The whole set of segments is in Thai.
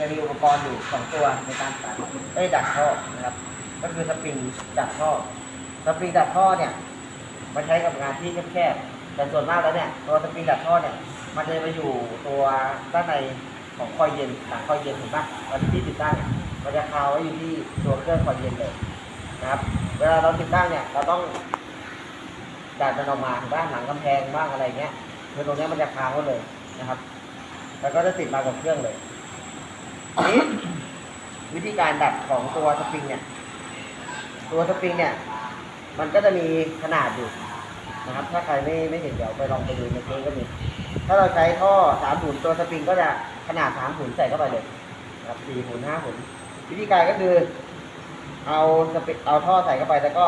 จะมีอุปกรณ์อยู่สองตัวในการตัดเอ้ยดัดท่อนะครับ ก็คือสปริงดัดท่อสปริงดัดท่อเนี่ยมันใช้กับงานที่แคบๆแต่ส่วนมากแล้วเนี่ยตัวสปริงดัดท่อเนี่ยมันจะไปอยู่ตัวด้านในของคอยเย็นหลังคอยเย็นเห็นปะตอนที่ติดตั้งเนี่ยมันจะคาไว้อยู่ที่ตัวเครื่องคอยเย็นเลยนะครับเวลาเราติดตั้งเนี่ยเราต้องดัดมันออกมาเห็นหลังกำแพงบ้างอะไรเงี้ยคือตรงนี้มันจะคาไว้เลยนะครับ แล้วก็จะติดมากับเครื่องเลย นี้วิธีการดัดของตัวสปริงเนี่ย ตัวสปริงเนี่ย มันก็จะมีขนาดอยู่นะครับ ถ้าใครไม่ไม่เห็นเดี๋ยวไปลองไปดูในเกมก็มี ถ้าเราใช้ท่อสามหุ่นตัวสปริงก็จะขนาดสามหุ่นใส่เข้าไปเลยนะครับสี่หุ่นห้าหุ่นวิธีการก็คือ เอาสปริงเอาท่อใส่เข้าไปแล้วก็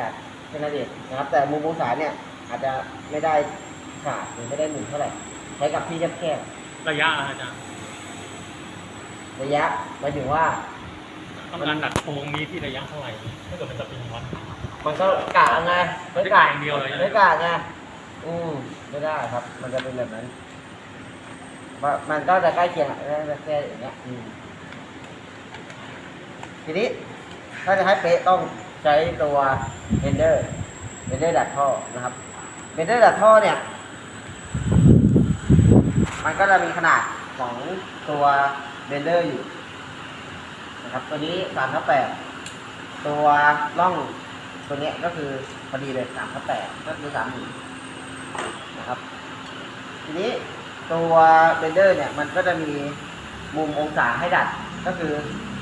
ดัดแค่นั้นเองนะครับ แต่มุมองศาเนี่ย อาจจะไม่ได้ขาดหรือไม่ได้หมุนเท่าไหร่ใช้กับที่แคบระยะอะอาจารย์ ระยะหมายถึงว่า ต้องการดัดโครงนี้ที่ระยะเท่าไหร่ถ้าเกิดมันจะเป็นวัด มันก็กะไงไม่กะไม่กะอย่างเดียวเลย ไม่กะไงอืมไม่ได้ครับ มันจะเป็นแบบนั้นว่ามันก็จะใกล้เคียงอะแค่อย่างเงี้ยอืมทีนี้ถ้าจะให้เป๊ะต้องใช้ตัวเบนเดอร์เบนเดอร์ดัดท่อนะครับเบนเดอร์ดัดท่อเนี่ย มันก็จะมีขนาดของตัว เบนเดอร์อยู่นะครับ ตัวนี้สามทับแปดตัวร่องตัวเนี้ยก็คือพอดีเลยสามทับแปดก็คือสามหมื่นนะครับ ทีนี้ตัวเบนเดอร์เนี่ยมันก็จะมีมุมองศาให้ดัดก็คือ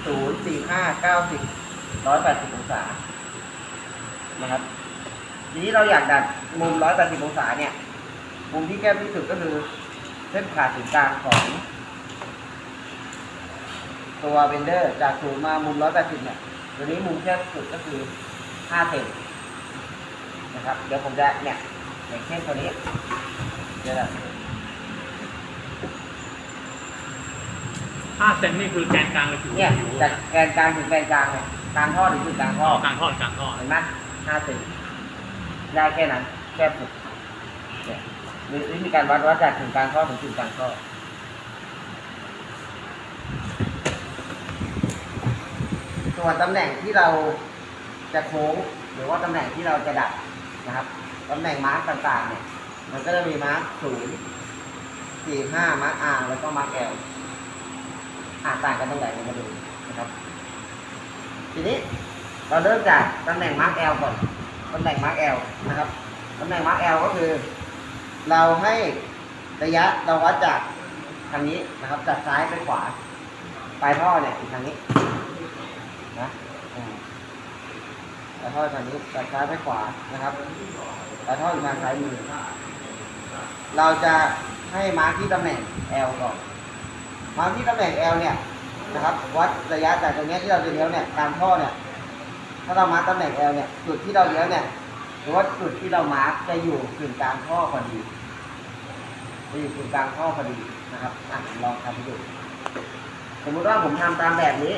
ศูนย์สี่ห้าเก้าสิบร้อยแปดสิบองศานะครับ ทีนี้เราอยากดัดมุมร้อยแปดสิบองศาเนี่ย มุมที่แคบที่สุดก็คือเส้นผ่าศูนย์กลางของ ตัวเบนเดอร์จากศูนย์มามุมร้อยแปดสิบเนี่ยตัวนี้มุมแคบสุดก็คือห้าเซนนะครับ เดี๋ยวผมจะเนี่ยอย่างเช่นตัวนี้เดี๋ยวนะห้าเซนนี่คือแกนกลางเลยคือเนี่ยผิวจากแกนกลางถึงแกนกลางเนี่ยกลางท่อถึงจุดกลางท่ท่ออกลางท่อ กลางท่อเห็นไหมห้าเซนได้แค่นั้นแคบสุดเนี่ยมีวิธีการวัดวัดจากถึงกลางท่อถึงจุดกลางท่อ ส่วนตำแหน่งที่เราจะโค้งหรือว่าตำแหน่งที่เราจะดัดนะครับตำแหน่งมาร์กต่างๆเนี่ยมันก็จะมีมาร์กศูนย์สี่ห้ามาร์กอาร์แล้วก็มาร์กแอลอ่าต่างกันตรงไหนเรามาดูนะครับ ทีนี้เราเริ่มจากตำแหน่งมาร์กแอลก่อนตำแหน่งมาร์กแอลนะครับตำแหน่งมาร์กแอลก็คือ เราให้ระยะเราวัดจากทางนี้นะครับจากซ้ายไปขวาปลายท่อเนี่ยอีกทางนี้ นะอืมแล้วทอดทางนี้จากซ้ายไปขวานะครับแล้วทอดทางซ้ายมือ เราจะให้มาร์คที่ตำแหน่ง L ก่อนมาร์คที่ตำแหน่ง L เนี่ยนะครับวัดระยะจากตรงเนี้ยที่เราเลี้ยวเนี่ยตามท่อเนี่ย ถ้าเรามาร์คตำแหน่ง L เนี่ยจุดที่เราเลี้ยวเนี่ยหรือว่าจุดที่เรามาร์คจะอยู่กึ่งกลางท่อพอดีจะอยู่กึ่งกลางท่อพอดีนะครับอะลองทำดูสมมุติว่าผมทำตามแบบนี้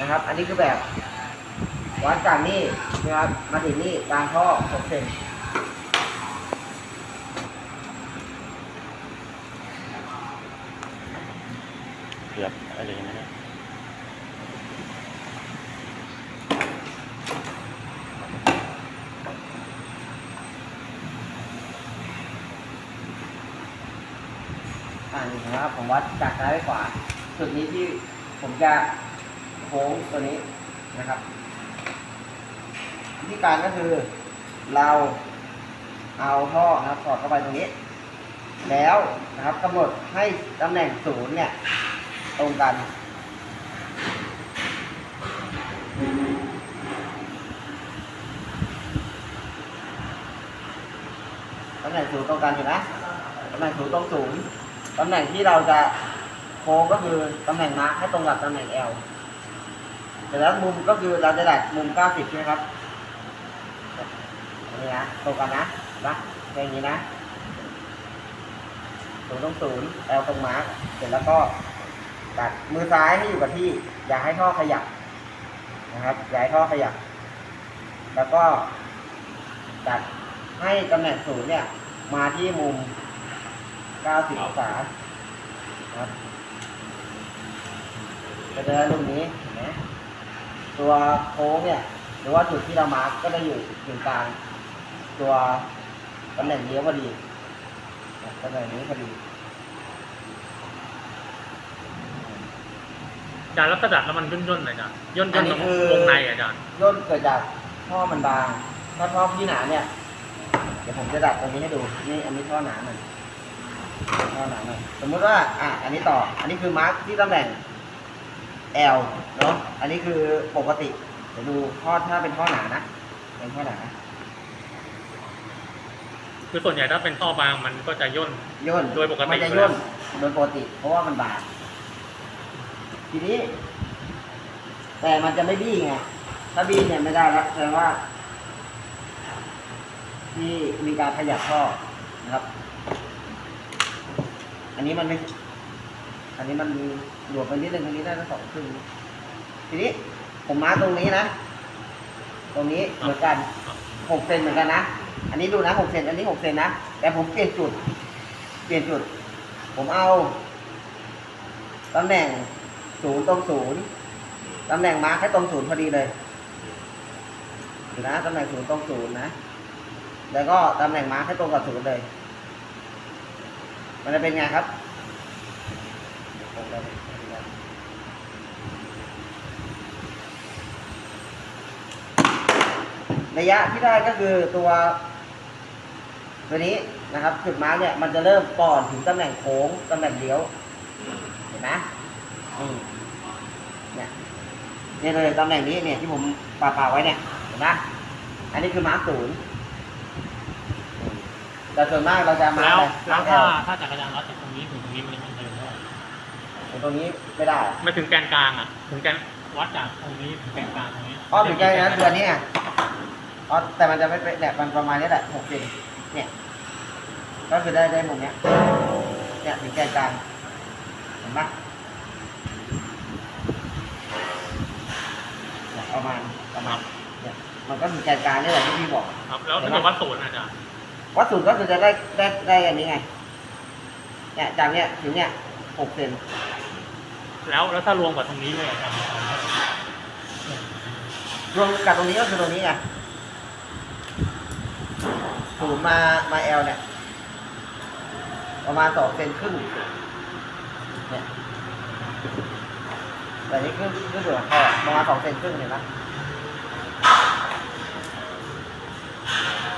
นะครับ อันนี้คือแบบวัดจากนี่นะครับมาถึงนี่กลางท่อ6เซนเกือบอะไรอย่างเงี้ยอ่านี่นะครับผมวัดจากซ้ายไปขวาจุดนี้ที่ผมจะโค้งตัวนี้นะครับ วิธีการก็คือเราเอาท่อนะครับสอดเข้าไปตรงนี้ แล้วนะครับกำหนดให้ตำแหน่งศูนย์เนี่ยตรงกันตำแหน่งศูนย์ตรงกันอยู่นะตำแหน่งศูนย์ตรงศูนย์ตำแหน่งที่เราจะโค้งก็คือตำแหน่งมาร์คให้ตรงกับตำแหน่ง L เสร็จแล้วมุมก็คือเราจะดัดมุม 90 ใช่ไหมครับอันนี้นะตรงกันนะนะอย่างนี้นะศูนย์ตรงศูนย์ L ตรงมาร์คเสร็จแล้วก็ดัดมือซ้ายให้อยู่กับที่ อย่าให้ท่อขยับนะครับอย่าให้ท่อขยับ แล้วก็ดัดให้ตำแหน่งศูนย์เนี่ย มาที่มุม 90 องศานะครับก็จะได้รูปนี้เห็นไหม ตัวโค้งเนี่ย หรือว่าจุดที่เรามาร์กก็จะอยู่อยู่กลางตัวตำแหน่งเลี้ยวพอดีเนี่ยตำแหน่งนี้พอดีอาจารย์แล้วกระดัดแล้วมันย่นย่นๆหน่อยอาจารย์ย่นอัย่นนนี้ตรงคือ วงในอาจารย์ย่นเกิดจากท่อมันบาง ถ้าท่อพี่หนาเนี่ย เดี๋ยวผมจะดัดตรงนี้ให้ดู นี่อันนี้ท่อหนาหน่อยท่อหนาหน่อยสมมุติว่า อะ อันนี้ต่อ อันนี้คือมาร์กที่ตำแหน่ง L เนาะอันนี้คือปกติเดี๋ยวดูท่อถ้าเป็นท่อหนานะ เป็นท่อหนาคือส่วนใหญ่ถ้าเป็นท่อบางมันก็จะย่นย่นโดยปกติมันจะอยู่แล้ย่วนโดยปกติ เพราะว่ามันบางทีนี้ แต่มันจะไม่บี้ไงถ้าบี้เนี่ยไม่ได้แล้วแสดงว่า ที่มีการขยับท่อนะครับ อันนี้มันไม่ อันนี้มันหลวมไปนิดนึงอันนี้ได้ทั้งสองครึ่งทีนี้ผมมาร์คตรงนี้นะ ตรงนี้เหมือนกันหกเซนเหมือนกันนะ อันนี้ดูนะหกเซนอันนี้หกเซนนะ แต่ผมเปลี่ยนจุด เปลี่ยนจุด ผมเอาตำแหน่งศูนย์ตรงศูนย์ตำแหน่งมาร์คให้ตรงศูนย์พอดีเลยดูนะตำแหน่งศูนย์ตรงศูนย์นะ แล้วก็ตำแหน่งมาร์คให้ตรงกับศูนย์เลย มันจะเป็นไงครับ ระยะที่ได้ก็คือตัว ตัวนี้นะครับจุดมาร์กเนี่ยมันจะเริ่มก่อนถึงตำแหน่งโค้งตำแหน่งเลี้ยวเห็นไหมอืมเนี่ยเนี่ยเลยตำแหน่งนี้เนี่ยที่ผมปาปาไว้เนี่ยเห็นไหมอันนี้คือมาร์กศูนย์อืมแต่ส่วนมากเราจะมาแล้วร์กแล้วมาถ้าร์กถ้าจักรยานวัดจากตรงนี้ถึงตรงนี้มันมันจะเท่าไหร่ ตรงนี้ไม่ได้ไม่ถึงแกนกลางอะ ถึงแกนวัดจากตรงนี้ถึงแกนกลางตรงนี้อ๋อถึงใจนะเดือนนี้ไงอ๋อแต่มันจะไม่เป็นเนี่ยมันประมาณนี้แหละหกสิบเนี่ย ก็คือได้ได้มุมเนี้ยเนี่ยถึงแกนกลางเห็นปะเนี่ยประมาณประมาณเนี่ยมันก็ถึงแกนกลางนี่แหละที่พี่บอก ครับ แล้วถ้าเกิดวัดศูนย์อะอาจารย์วัดสูตรก็คือจะได้ได้ได้อันนี้ไงเนี่ยจากเนี้ยถึงเนี้ย หกเซนแล้วแล้วถ้ารวมกับตรงนี้เลยอาจารย์รวมกับตรงนี้ก็คือตรงนี้ไงศูนย์มามาเอลเนี่ย ประมาณสองเซนครึ่งเนี่ยแต่นี่ขึ้นขึ้นส่วนของท่อประมาณสองเซนครึ่งเห็นไหม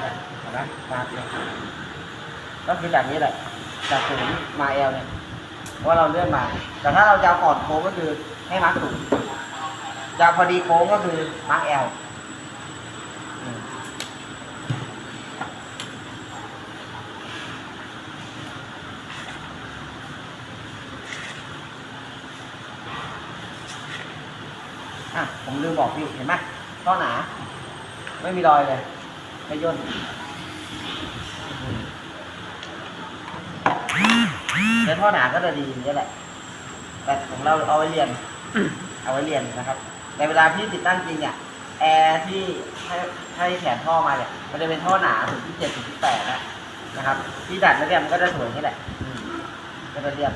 เนี่ยเห็นไหมมาเนี่ยก็คือจากนี้แหละจากศูนย์มาเอลเนี่ย เพราะว่าเราเลื่อนมา แต่ถ้าเราจะก่อนโค้งก็คือให้มาร์คศูนย์จะพอดีโค้งก็คือมาร์คเอลอะผมลืมบอกพี่เห็นไหมท่อหนา ไม่มีรอยเลยไม่ย่น แล้อท่อหนาก็จะดีอย่างนี้แหละ แต่ของเราเอาไว้เรียน เอาไว้เรียนนะครับ ในเวลาที่ติดตั้งจริงเนี่ยแอร์ที่ให้ให้แขนท่อมาเนี่ย มันจะเป็นท่อหนาถึงที่เจ็ดถึงที่แปดนะครับ ที่ดัดแล้วเนี่ยมันก็จะสวยนี่แหละอืมก็จะเรียบ